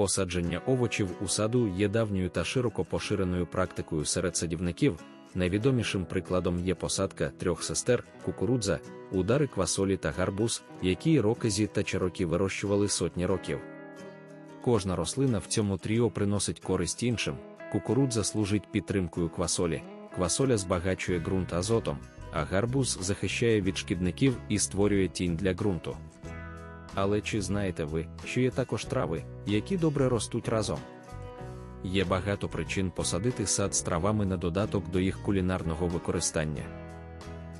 Осадження овочів у саду є давньою та широко поширеною практикою серед садівників. Найвідомішим прикладом є посадка трьох сестер, кукурудза, удари квасолі та гарбуз, які рокезі та чарокі вирощували сотні років. Кожна рослина в цьому тріо приносить користь іншим. Кукурудза служить підтримкою квасолі, квасоля збагачує ґрунт азотом, а гарбуз захищає від шкідників і створює тінь для ґрунту. Але чи знаєте ви, що є також трави, які добре ростуть разом? Є багато причин посадити сад з травами на додаток до їх кулінарного використання.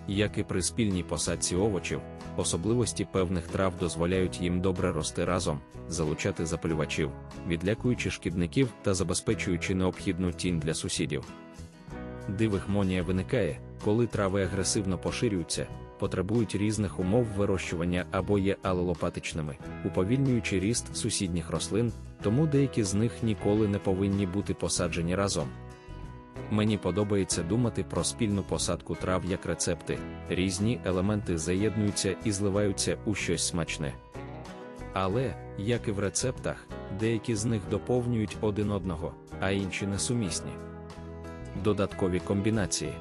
Як і при спільній посадці овочів, особливості певних трав дозволяють їм добре рости разом, залучати запалювачів, відлякуючи шкідників та забезпечуючи необхідну тінь для сусідів. Дивихмонія виникає, коли трави агресивно поширюються, потребують різних умов вирощування або є алелопатичними, уповільнюючи ріст сусідніх рослин, тому деякі з них ніколи не повинні бути посаджені разом. Мені подобається думати про спільну посадку трав як рецепти, різні елементи заєднуються і зливаються у щось смачне. Але, як і в рецептах, деякі з них доповнюють один одного, а інші несумісні. Додаткові комбінації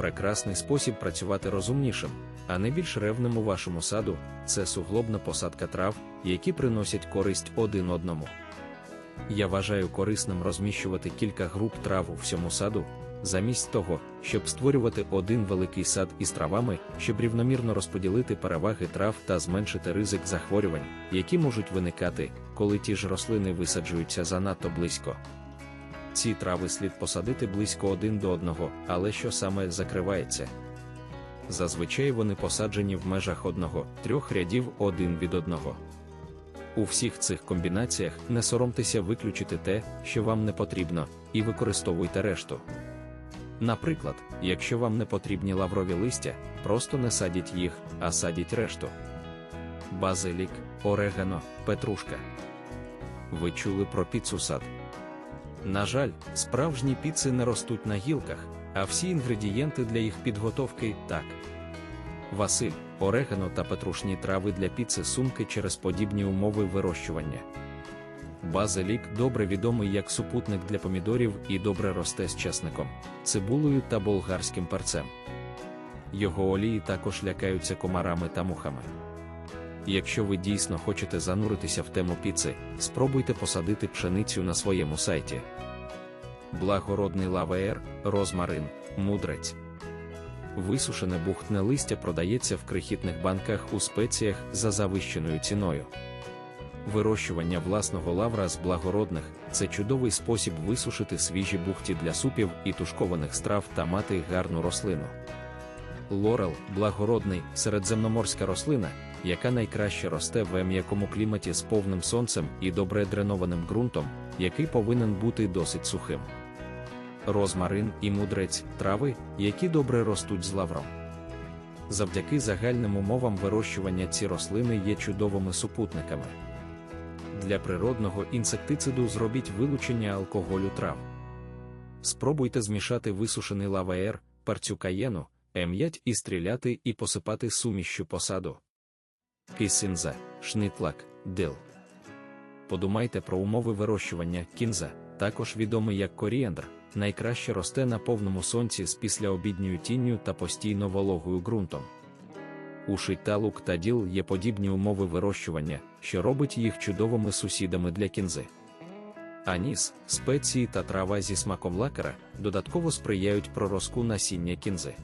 прекрасний спосіб працювати розумнішим, а не більш ревним у вашому саду це суглобна посадка трав, які приносять користь один одному. Я вважаю корисним розміщувати кілька груп трав у всьому саду, замість того, щоб створювати один великий сад із травами, щоб рівномірно розподілити переваги трав та зменшити ризик захворювань, які можуть виникати, коли ті ж рослини висаджуються занадто близько. Ці трави слід посадити близько один до одного, але що саме закривається? Зазвичай вони посаджені в межах одного-трьох рядів один від одного. У всіх цих комбінаціях не соромтеся виключити те, що вам не потрібно, і використовуйте решту. Наприклад, якщо вам не потрібні лаврові листя, просто не садіть їх, а садіть решту. Базилік, орегано, петрушка. Ви чули про піцу сад? На жаль, справжні піци не ростуть на гілках, а всі інгредієнти для їх підготовки так. Василь, орегано та петрушні трави для піци сумки через подібні умови вирощування. Базилік добре відомий як супутник для помідорів і добре росте з чесником, цибулею та болгарським перцем. Його олії також лякаються комарами та мухами. Якщо ви дійсно хочете зануритися в тему піци, спробуйте посадити пшеницю на своєму сайті. Благородний лавеєр, розмарин, мудрець. Висушене бухтне листя продається в крихітних банках у спеціях за завищеною ціною. Вирощування власного лавра з благородних це чудовий спосіб висушити свіжі бухті для супів і тушкованих страв та мати гарну рослину. Лорел благородний середземноморська рослина, яка найкраще росте в м'якому кліматі з повним сонцем і добре дренованим ґрунтом, який повинен бути досить сухим. Розмарин і мудрець трави, які добре ростуть з лавром. Завдяки загальним умовам вирощування ці рослини є чудовими супутниками. Для природного інсектициду зробіть вилучення алкоголю трав. Спробуйте змішати висушений лаваєр, парцю каєну, ем'ять і стріляти і посипати сумішчю посаду. Кисінза, шнитлак, дил. Подумайте про умови вирощування кінза, також відомий як коріандр, найкраще росте на повному сонці з післяобідньою тінню та постійно вологою ґрунтом. У шитталук та діл є подібні умови вирощування, що робить їх чудовими сусідами для кінзи. Аніс, спеції та трава зі смаком лакера додатково сприяють проростку насіння кінзи.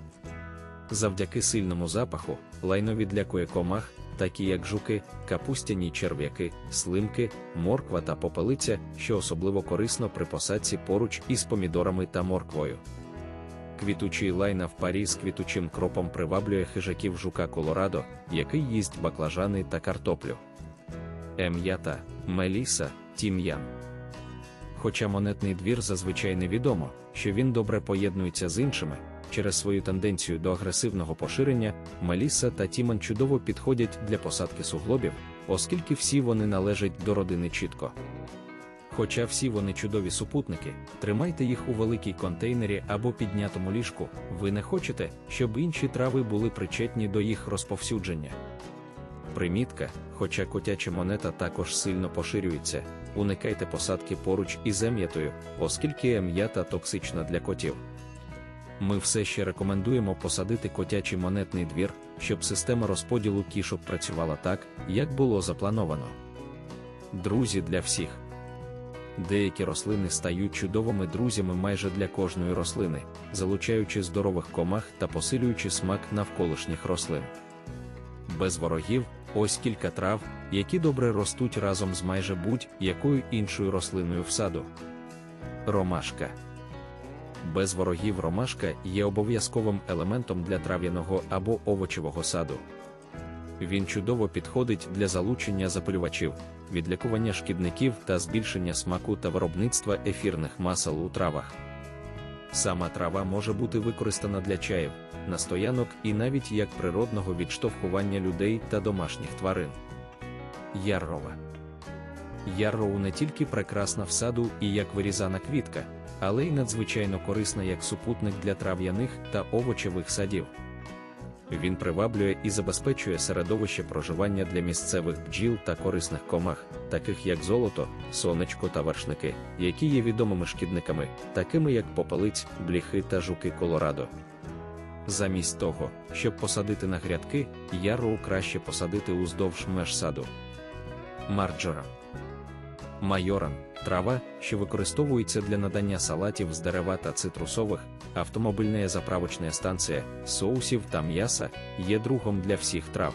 Завдяки сильному запаху, лайно відлякує комах, такі як жуки, капустяні черв'яки, слимки, морква та попелиця, що особливо корисно при посадці поруч із помідорами та морквою. Квітучий лайна в парі з квітучим кропом приваблює хижаків жука Колорадо, який їсть баклажани та картоплю. Ем'ята, меліса, тім'ян. Хоча монетний двір зазвичай невідомо, що він добре поєднується з іншими, через свою тенденцію до агресивного поширення, Меліса та Тіман чудово підходять для посадки суглобів, оскільки всі вони належать до родини чітко. Хоча всі вони чудові супутники, тримайте їх у великій контейнері або піднятому ліжку, ви не хочете, щоб інші трави були причетні до їх розповсюдження. Примітка, хоча котяча монета також сильно поширюється, уникайте посадки поруч із ем'ятою, оскільки ем'ята токсична для котів. Ми все ще рекомендуємо посадити котячий монетний двір, щоб система розподілу кішок працювала так, як було заплановано. Друзі для всіх. Деякі рослини стають чудовими друзями майже для кожної рослини, залучаючи здорових комах та посилюючи смак навколишніх рослин. Без ворогів ось кілька трав, які добре ростуть разом з майже будь-якою іншою рослиною в саду. Ромашка. Без ворогів ромашка є обов'язковим елементом для трав'яного або овочевого саду. Він чудово підходить для залучення запалювачів, відлікування шкідників та збільшення смаку та виробництва ефірних масел у травах. Сама трава може бути використана для чаїв, настоянок і навіть як природного відштовхування людей та домашніх тварин. Яррова Ярроу не тільки прекрасна в саду і як вирізана квітка, але й надзвичайно корисна як супутник для трав'яних та овочевих садів. Він приваблює і забезпечує середовище проживання для місцевих бджіл та корисних комах, таких як золото, сонечко та вершники, які є відомими шкідниками, такими як попелиць, бліхи та жуки Колорадо. Замість того, щоб посадити на грядки, яру краще посадити уздовж меж саду. Марджора Майоран трава, що використовується для надання салатів з дерева та цитрусових, автомобільна заправочна станція, соусів та м'яса є другом для всіх трав.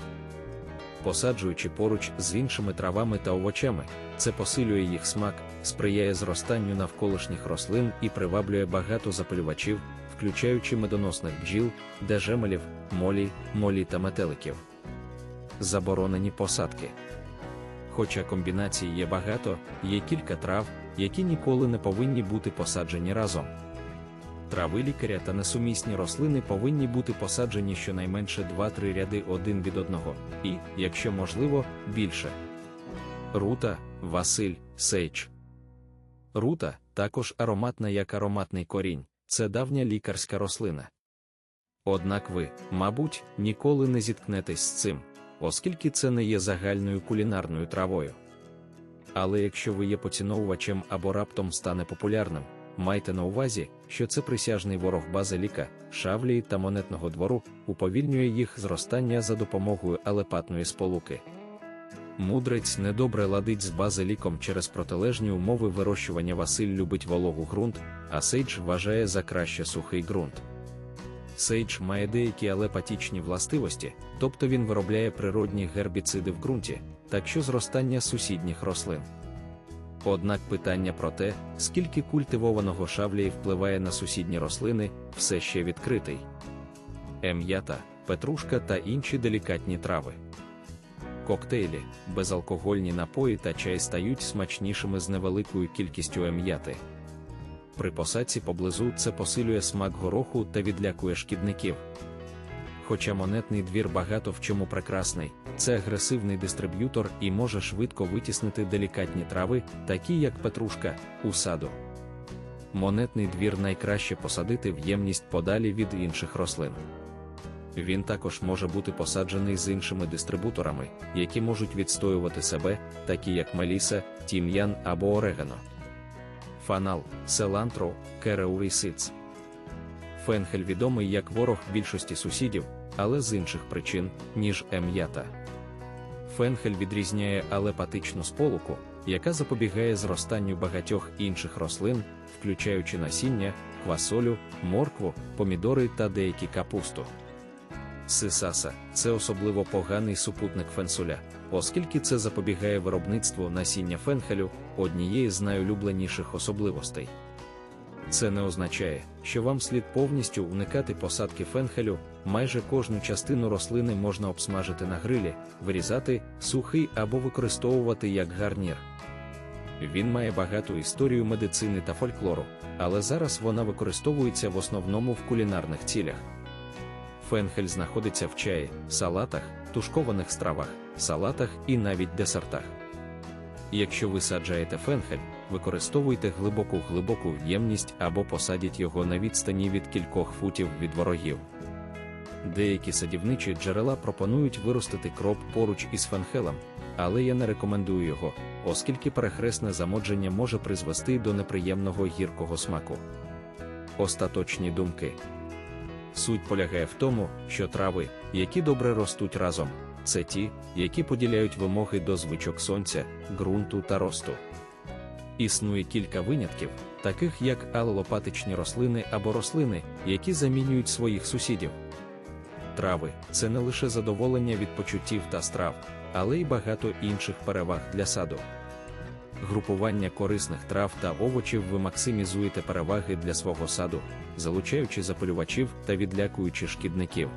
Посаджуючи поруч з іншими травами та овочами, це посилює їх смак, сприяє зростанню навколишніх рослин і приваблює багато запалювачів, включаючи медоносних бджіл, дежемелів, молі, молі та метеликів. Заборонені посадки. Хоча комбінацій є багато, є кілька трав, які ніколи не повинні бути посаджені разом. Трави лікаря та несумісні рослини повинні бути посаджені щонайменше 2-3 ряди один від одного, і, якщо можливо, більше. Рута, Василь, Сейдж. Рута також ароматна як ароматний корінь, це давня лікарська рослина. Однак ви, мабуть, ніколи не зіткнетесь з цим оскільки це не є загальною кулінарною травою. Але якщо ви є поціновувачем або раптом стане популярним, майте на увазі, що це присяжний ворог базиліка, шавлії та монетного двору уповільнює їх зростання за допомогою алепатної сполуки. Мудрець недобре ладить з базиліком через протилежні умови вирощування Василь любить вологу ґрунт, а Сейдж вважає за краще сухий ґрунт. Сейдж має деякі алепатічні властивості, тобто він виробляє природні гербіциди в ґрунті, так що зростання сусідніх рослин. Однак питання про те, скільки культивованого шавлії впливає на сусідні рослини, все ще відкритий. Ем'ята, петрушка та інші делікатні трави. Коктейлі, безалкогольні напої та чай стають смачнішими з невеликою кількістю ем'яти. При посадці поблизу це посилює смак гороху та відлякує шкідників. Хоча монетний двір багато в чому прекрасний, це агресивний дистриб'ютор і може швидко витіснити делікатні трави, такі як петрушка, у саду. Монетний двір найкраще посадити в ємність подалі від інших рослин. Він також може бути посаджений з іншими дистрибуторами, які можуть відстоювати себе, такі як Меліса, Тім'ян або Орегано фанал, селантро, кереурісиц. Фенхель відомий як ворог більшості сусідів, але з інших причин, ніж ем'ята. Фенхель відрізняє алепатичну сполуку, яка запобігає зростанню багатьох інших рослин, включаючи насіння, квасолю, моркву, помідори та деякі капусту. Сисаса це особливо поганий супутник фенсуля, оскільки це запобігає виробництву насіння фенхелю, однієї з найулюбленіших особливостей. Це не означає, що вам слід повністю уникати посадки фенхелю, майже кожну частину рослини можна обсмажити на грилі, вирізати, сухий або використовувати як гарнір. Він має багату історію медицини та фольклору, але зараз вона використовується в основному в кулінарних цілях. Фенхель знаходиться в чаї, салатах, тушкованих стравах, салатах і навіть десертах. Якщо ви саджаєте фенхель, використовуйте глибоку глибоку ємність або посадіть його на відстані від кількох футів від ворогів. Деякі садівничі джерела пропонують виростити кроп поруч із фенхелем, але я не рекомендую його, оскільки перехресне замодження може призвести до неприємного гіркого смаку. Остаточні думки. Суть полягає в тому, що трави, які добре ростуть разом, це ті, які поділяють вимоги до звичок сонця, ґрунту та росту. Існує кілька винятків, таких як алелопатичні рослини або рослини, які замінюють своїх сусідів. Трави це не лише задоволення від почуттів та страв, але й багато інших переваг для саду. Групування корисних трав та овочів ви максимізуєте переваги для свого саду, залучаючи запилювачів та відлякуючи шкідників.